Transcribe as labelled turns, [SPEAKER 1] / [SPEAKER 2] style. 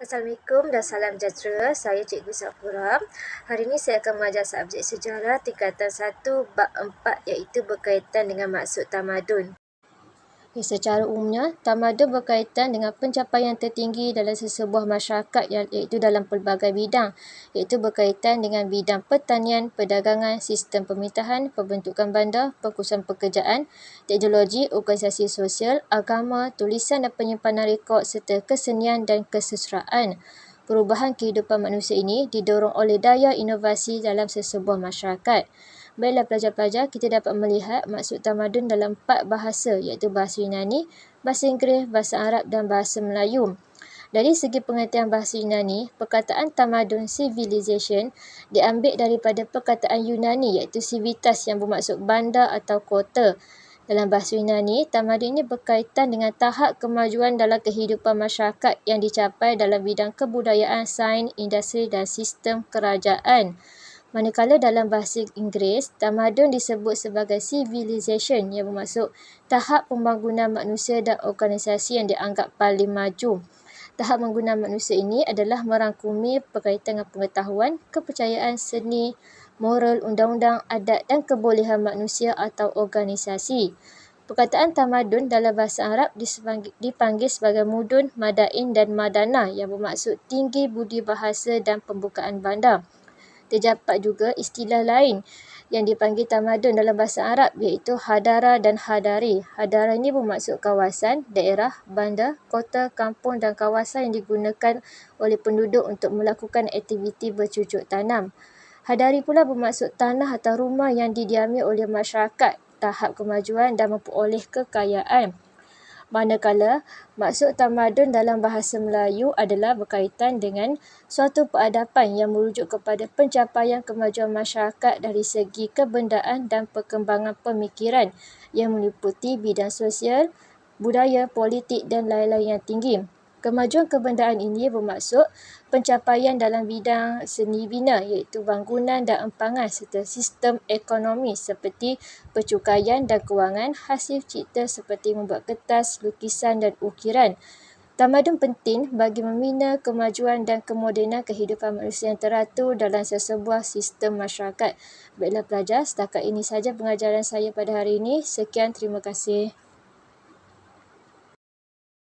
[SPEAKER 1] Assalamualaikum dan salam sejahtera. Saya Cikgu Safura. Hari ini saya akan mengajar subjek sejarah tingkatan 1 bab 4 iaitu berkaitan dengan maksud tamadun. Okay, secara umumnya, tamadun berkaitan dengan pencapaian tertinggi dalam sesebuah masyarakat iaitu dalam pelbagai bidang iaitu berkaitan dengan bidang pertanian, perdagangan, sistem pemerintahan, pembentukan bandar, pengkhususan pekerjaan, teknologi, organisasi sosial, agama, tulisan dan penyimpanan rekod serta kesenian dan kesusaharaan. Perubahan kehidupan manusia ini didorong oleh daya inovasi dalam sesebuah masyarakat. Baiklah pelajar-pelajar, kita dapat melihat maksud tamadun dalam empat bahasa iaitu bahasa Yunani, bahasa Inggeris, bahasa Arab dan bahasa Melayu. Dari segi pengertian bahasa Yunani, perkataan tamadun civilization diambil daripada perkataan Yunani iaitu civitas yang bermaksud bandar atau kota. Dalam bahasa Yunani, tamadun ini berkaitan dengan tahap kemajuan dalam kehidupan masyarakat yang dicapai dalam bidang kebudayaan, sains, industri dan sistem kerajaan. Manakala dalam bahasa Inggeris, tamadun disebut sebagai civilization yang bermaksud tahap pembangunan manusia dan organisasi yang dianggap paling maju. Tahap pembangunan manusia ini adalah merangkumi berkaitan dengan pengetahuan, kepercayaan, seni, moral, undang-undang, adat dan kebolehan manusia atau organisasi. Perkataan tamadun dalam bahasa Arab dipanggil sebagai mudun, madain dan madana yang bermaksud tinggi budi bahasa dan pembukaan bandar terdapat juga istilah lain yang dipanggil tamadun dalam bahasa Arab iaitu hadara dan hadari. Hadara ini bermaksud kawasan, daerah, bandar, kota, kampung dan kawasan yang digunakan oleh penduduk untuk melakukan aktiviti bercucuk tanam. Hadari pula bermaksud tanah atau rumah yang didiami oleh masyarakat, tahap kemajuan dan memperoleh kekayaan. Manakala maksud tamadun dalam bahasa Melayu adalah berkaitan dengan suatu peradaban yang merujuk kepada pencapaian kemajuan masyarakat dari segi kebendaan dan perkembangan pemikiran yang meliputi bidang sosial, budaya, politik dan lain-lain yang tinggi. Kemajuan kebendaan ini bermaksud pencapaian dalam bidang seni bina iaitu bangunan dan empangan serta sistem ekonomi seperti percukaian dan kewangan, hasil cipta seperti membuat kertas, lukisan dan ukiran. Tamadun penting bagi membina kemajuan dan kemodenan kehidupan manusia yang teratur dalam sesebuah sistem masyarakat. Baiklah pelajar, setakat ini saja pengajaran saya pada hari ini. Sekian, terima kasih.